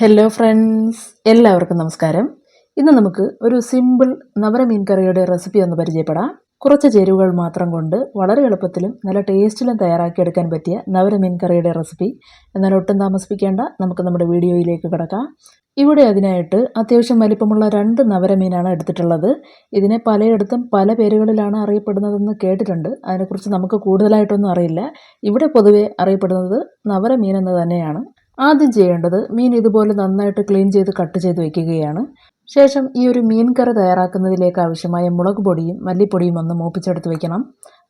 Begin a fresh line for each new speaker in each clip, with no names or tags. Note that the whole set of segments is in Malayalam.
ഹലോ ഫ്രണ്ട്സ് എല്ലാവർക്കും നമസ്കാരം. ഇന്ന് നമുക്ക് ഒരു സിമ്പിൾ നവര മീൻ കറിയുടെ റെസിപ്പി ഒന്ന് പരിചയപ്പെടാം. കുറച്ച് ചേരുവകൾ മാത്രം കൊണ്ട് വളരെ എളുപ്പത്തിലും നല്ല ടേസ്റ്റിലും തയ്യാറാക്കിയെടുക്കാൻ പറ്റിയ നവര മീൻ കറിയുടെ റെസിപ്പി എന്നാൽ ഒട്ടും താമസിപ്പിക്കേണ്ട നമുക്ക് നമ്മുടെ വീഡിയോയിലേക്ക് കിടക്കാം. ഇവിടെ അതിനായിട്ട് അത്യാവശ്യം വലിപ്പമുള്ള രണ്ട് നവര മീനാണ് എടുത്തിട്ടുള്ളത്. ഇതിനെ പലയിടത്തും പല പേരുകളിലാണ് അറിയപ്പെടുന്നതെന്ന് കേട്ടിട്ടുണ്ട്. അതിനെക്കുറിച്ച് നമുക്ക് കൂടുതലായിട്ടൊന്നും അറിയില്ല. ഇവിടെ പൊതുവേ അറിയപ്പെടുന്നത് നവര മീൻ എന്ന് തന്നെയാണ്. ആദ്യം ചെയ്യേണ്ടത് മീൻ ഇതുപോലെ നന്നായിട്ട് ക്ലീൻ ചെയ്ത് കട്ട് ചെയ്ത് വയ്ക്കുകയാണ് ശേഷം ഈ ഒരു മീൻ കറി തയ്യാറാക്കുന്നതിലേക്ക് ആവശ്യമായ മുളക് പൊടിയും മല്ലിപ്പൊടിയും ഒന്ന് മൂപ്പിച്ചെടുത്ത് വയ്ക്കണം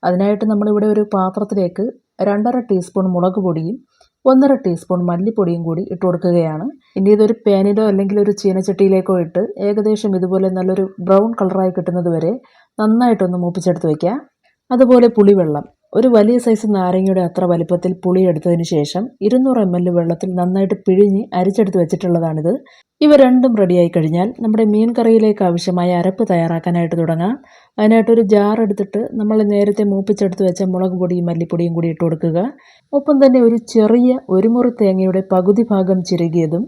അതിനായിട്ട് നമ്മളിവിടെ ഒരു പാത്രത്തിലേക്ക് രണ്ടര ടീസ്പൂൺ മുളക് പൊടിയും ഒന്നര ടീസ്പൂൺ മല്ലിപ്പൊടിയും കൂടി ഇട്ട് കൊടുക്കുകയാണ്. ഇനി ഇതൊരു പാനിലോ അല്ലെങ്കിൽ ഒരു ചീനച്ചട്ടിയിലേക്കോ ഇട്ട് ഏകദേശം ഇതുപോലെ നല്ലൊരു ബ്രൗൺ കളറായി കിട്ടുന്നത് വരെ നന്നായിട്ടൊന്ന് മൂപ്പിച്ചെടുത്ത് വയ്ക്കുക അതുപോലെ പുളിവെള്ളം ഒരു വലിയ സൈസ് നാരങ്ങയുടെ അത്ര വലിപ്പത്തിൽ പുളി എടുത്തതിനു ശേഷം ഇരുന്നൂറ് എം എൽ വെള്ളത്തിൽ നന്നായിട്ട് പിഴിഞ്ഞ് അരിച്ചെടുത്ത് വെച്ചിട്ടുള്ളതാണിത്. ഇവ രണ്ടും റെഡിയായി കഴിഞ്ഞാൽ നമ്മുടെ മീൻ കറിയിലേക്ക് ആവശ്യമായ അരപ്പ് തയ്യാറാക്കാനായിട്ട് തുടങ്ങാം. അതിനായിട്ടൊരു ജാർ എടുത്തിട്ട് നമ്മൾ നേരത്തെ മൂപ്പിച്ചെടുത്ത് വെച്ച മുളക് പൊടിയും മല്ലിപ്പൊടിയും കൂടി ഇട്ട് കൊടുക്കുക. ഒപ്പം തന്നെ ഒരു ചെറിയ ഒരു മുറി തേങ്ങയുടെ പകുതി ഭാഗം ചിരുകിയതും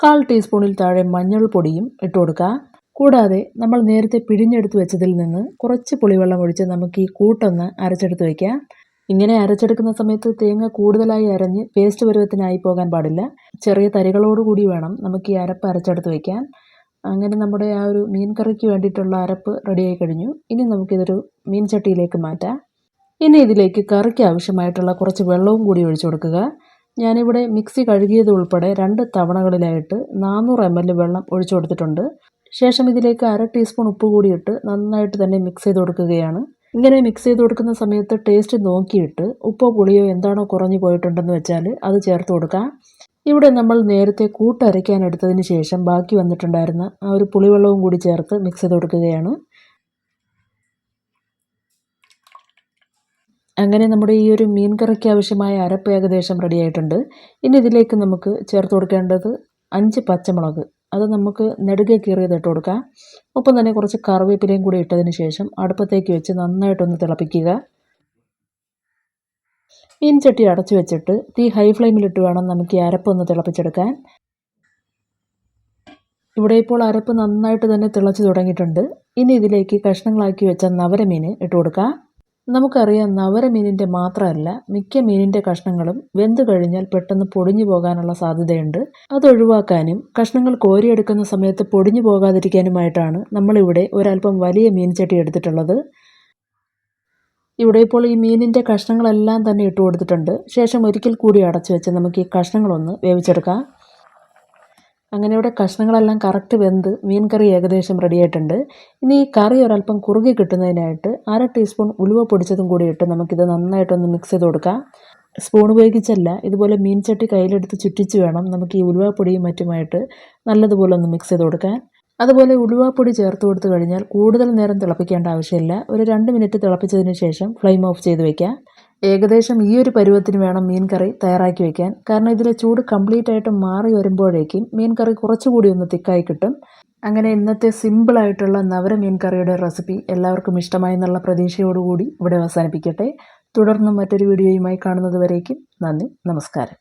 കാൽ ടീസ്പൂണിൽ താഴെ മഞ്ഞൾ പൊടിയും ഇട്ട് കൊടുക്കുക. കൂടാതെ നമ്മൾ നേരത്തെ പിഴിഞ്ഞെടുത്ത് വെച്ചതിൽ നിന്ന് കുറച്ച് പുളിവെള്ളം ഒഴിച്ച് നമുക്ക് ഈ കൂട്ടൊന്ന് അരച്ചെടുത്ത് വയ്ക്കാം ഇങ്ങനെ അരച്ചെടുക്കുന്ന സമയത്ത് തേങ്ങ കൂടുതലായി അരഞ്ഞ് പേസ്റ്റ് പരുവത്തിനായി പോകാൻ പാടില്ല. ചെറിയ തരികളോടുകൂടി വേണം നമുക്ക് ഈ അരപ്പ് അരച്ചെടുത്ത് വയ്ക്കാൻ അങ്ങനെ നമ്മുടെ ആ ഒരു മീൻ കറിക്ക് വേണ്ടിയിട്ടുള്ള അരപ്പ് റെഡിയായി കഴിഞ്ഞു. ഇനി നമുക്കിതൊരു മീൻ ചട്ടിയിലേക്ക് മാറ്റാം. ഇനി ഇതിലേക്ക് കറിക്ക് ആവശ്യമായിട്ടുള്ള കുറച്ച് വെള്ളവും കൂടി ഒഴിച്ചു കൊടുക്കുക. ഞാനിവിടെ മിക്സി കഴുകിയത് ഉൾപ്പെടെ രണ്ട് തവണകളിലായിട്ട് നാനൂറ് എം എൽ വെള്ളം ഒഴിച്ചു കൊടുത്തിട്ടുണ്ട്. ശേഷം ഇതിലേക്ക് അര ടീസ്പൂൺ ഉപ്പ് കൂടി ഇട്ട് നന്നായിട്ട് തന്നെ മിക്സ് ചെയ്ത് കൊടുക്കുകയാണ്. ഇങ്ങനെ മിക്സ് ചെയ്ത് കൊടുക്കുന്ന സമയത്ത് ടേസ്റ്റ് നോക്കിയിട്ട് ഉപ്പോ പുളിയോ എന്താണോ കുറഞ്ഞു പോയിട്ടുണ്ടെന്ന് വെച്ചാൽ അത് ചേർത്ത് കൊടുക്കാം. ഇവിടെ നമ്മൾ നേരത്തെ കൂട്ടരയ്ക്കാൻ എടുത്തതിന് ശേഷം ബാക്കി വന്നിട്ടുണ്ടായിരുന്ന ആ ഒരു പുളിവെള്ളവും കൂടി ചേർത്ത് മിക്സ് ചെയ്ത് കൊടുക്കുകയാണ്. അങ്ങനെ നമ്മുടെ ഈ ഒരു മീൻ കറിക്ക് ആവശ്യമായ അരപ്പ് ഏകദേശം റെഡി ആയിട്ടുണ്ട്. ഇനി ഇതിലേക്ക് നമുക്ക് ചേർത്ത് കൊടുക്കേണ്ടത് അഞ്ച് പച്ചമുളക്. അത് നമുക്ക് നെടുകെ കീറിയത് ഇട്ട് കൊടുക്കാം. ഒപ്പം തന്നെ കുറച്ച് കറിവേപ്പിലയും കൂടി ഇട്ടതിന് ശേഷം അടുപ്പത്തേക്ക് വെച്ച് നന്നായിട്ടൊന്ന് തിളപ്പിക്കുക. മീൻ ചട്ടി അടച്ചു വെച്ചിട്ട് തീ ഹൈ ഫ്ലെയിമിലിട്ട് വേണം നമുക്ക് ഈ അരപ്പൊന്ന് തിളപ്പിച്ചെടുക്കാൻ. ഇവിടെ ഇപ്പോൾ അരപ്പ് നന്നായിട്ട് തന്നെ തിളച്ച് തുടങ്ങിയിട്ടുണ്ട്. ഇനി ഇതിലേക്ക് കഷ്ണങ്ങളാക്കി വെച്ച നവരമീൻ ഇട്ട് കൊടുക്കാം. നമുക്കറിയാം നവര മീനിന്റെ മാത്രമല്ല മിക്ക മീനിന്റെ കഷ്ണങ്ങളും വെന്ത് കഴിഞ്ഞാൽ പെട്ടെന്ന് പൊടിഞ്ഞു പോകാനുള്ള സാധ്യതയുണ്ട്. അത് ഒഴിവാക്കാനും കഷ്ണങ്ങൾ കോരിയെടുക്കുന്ന സമയത്ത് പൊടിഞ്ഞു പോകാതിരിക്കാനുമായിട്ടാണ് നമ്മളിവിടെ ഒരല്പം വലിയ മീൻചട്ടി എടുത്തിട്ടുള്ളത്. ഇവിടെ ഇപ്പോൾ ഈ മീനിന്റെ കഷ്ണങ്ങളെല്ലാം തന്നെ ഇട്ട് കൊടുത്തിട്ടുണ്ട് ശേഷം ഒരിക്കൽ കൂടി അടച്ചു വെച്ച് നമുക്ക് ഈ കഷ്ണങ്ങളൊന്ന് വേവിച്ചെടുക്കാം. അങ്ങനെ ഇവിടെ കഷ്ണങ്ങളെല്ലാം കറക്റ്റ് വെന്ത് മീൻ കറി ഏകദേശം റെഡിയായിട്ടുണ്ട് ഇനി ഈ കറി ഒരല്പം കുറുകി കിട്ടുന്നതിനായിട്ട് അര ടീസ്പൂൺ ഉലുവ പൊടിച്ചതും കൂടി ഇട്ട് നമുക്കിത് നന്നായിട്ടൊന്ന് മിക്സ് ചെയ്ത് കൊടുക്കാം. സ്പൂൺ ഉപയോഗിച്ചല്ല ഇതുപോലെ മീൻ ചട്ടി കയ്യിലെടുത്ത് ചുറ്റിച്ച് വേണം നമുക്ക് ഈ ഉലുവപ്പൊടിയും മറ്റുമായിട്ട് നല്ലതുപോലെ ഒന്ന് മിക്സ് ചെയ്ത് കൊടുക്കാൻ. അതുപോലെ ഉലുവാപ്പൊടി ചേർത്ത് കൊടുത്തു കഴിഞ്ഞാൽ കൂടുതൽ നേരം തിളപ്പിക്കേണ്ട ആവശ്യമില്ല. ഒരു രണ്ട് മിനിറ്റ് തിളപ്പിച്ചതിന് ശേഷം ഫ്ലെയിം ഓഫ് ചെയ്ത് വയ്ക്കാം ഏകദേശം ഈ ഒരു പരുവത്തിന് വേണം മീൻ കറി തയ്യാറാക്കി വെക്കാൻ. കാരണം ഇതിലെ ചൂട് കംപ്ലീറ്റ് ആയിട്ട് മാറി വരുമ്പോഴേക്കും മീൻ കറി കുറച്ചുകൂടി ഒന്ന് തിക്കായി കിട്ടും. അങ്ങനെ ഇന്നത്തെ സിമ്പിളായിട്ടുള്ള നവര മീൻ കറിയുടെ റെസിപ്പി എല്ലാവർക്കും ഇഷ്ടമായി എന്നുള്ള പ്രതീക്ഷയോടുകൂടി ഇവിടെ അവസാനിപ്പിക്കട്ടെ. തുടർന്നും മറ്റൊരു വീഡിയോയുമായി കാണുന്നത് വരേക്കും നന്ദി നമസ്കാരം.